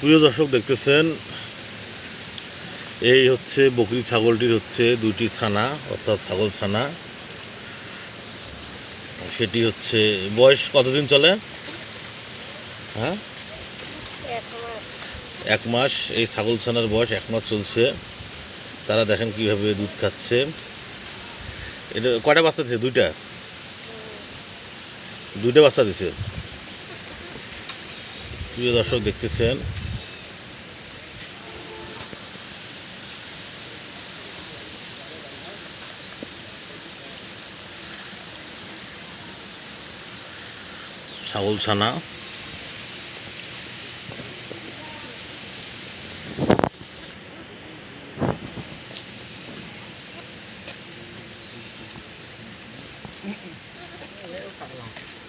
প্রিয় দর্শক দেখতেছেন, এই হচ্ছে বকরি ছাগলটির হচ্ছে দুইটি ছানা, অর্থাৎ ছাগল ছানা। সেটি হচ্ছে, বয়স কতদিন চলে? হ্যাঁ? এক মাস। এই ছাগল ছানার বয়স এক মাস চলছে। তারা দেখেন কীভাবে দুধ খাচ্ছে। এটা কয়টা বাচ্চা দিছে? দুইটা? দুইটা বাচ্চা দিছে। প্রিয় দর্শক দেখতেছেন ছাগল ছানা Mm-mm.